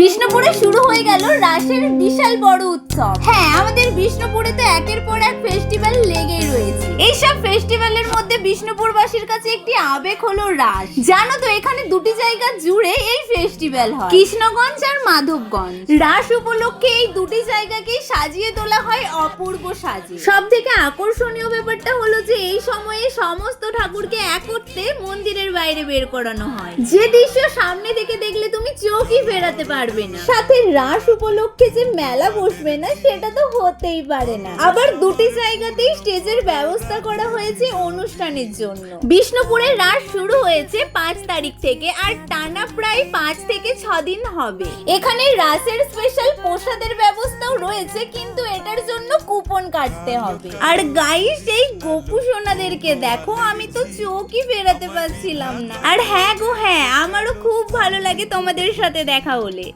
বিষ্ণুপুরে শুরু হয়ে গেল রাসের বিশাল বড় উৎসব। হ্যাঁ আমাদের বিষ্ণুপুরে তো একের পর এক ফেস্টিভ্যাল লেগেই রয়েছে। এইসব ফেস্টিভ্যালের মধ্যে বিষ্ণুপুরবাসীর কাছে একটি আবেগ হলো রাস। জানো তো, এখানে দুটি জায়গা জুড়ে এই ফেস্টিভ্যাল হয়। কৃষ্ণগঞ্জ আর মাধবগঞ্জ। রাস উপলক্ষে এই দুটি জায়গাকেই সাজিয়ে তোলা হয় অপূর্ব সাজে। সব থেকে আকর্ষণীয় ব্যাপারটা হলো যে এই সময়ে সমস্ত ঠাকুরকে একত্রে মন্দিরের বাইরে বের করানো হয়। যে দৃশ্য সামনে থেকে দেখলে তুমি চোখই ফেরাতে পারবে না। সাথে রাস উপলক্ষে যে মেলা বসবে না সেটা তো হতেই পারে না। আবার দুটি জায়গাতেই স্টেজের ব্যবস্থা করা হয়েছে অনুষ্ঠানের জন্য। বিষ্ণুপুরে রাস শুরু হয়েছে পাঁচ তারিখ থেকে আর টানা প্রায় পাঁচ থেকে ছ দিন হবে। এখানে রাসের স্পেশাল প্রসাদের ব্যবস্থাও রয়েছে, কিন্তু এটার জন্য কুপন কাটতে হবে। আর গাই এই গোপু সোনাদেরকে দেখো, আমি তো চোখই ফেরাতে পারছিলাম না। আর হ্যাঁ গো হ্যাঁ আমারও খুব ভালো লাগে তোমাদের সাথে দেখা হলে।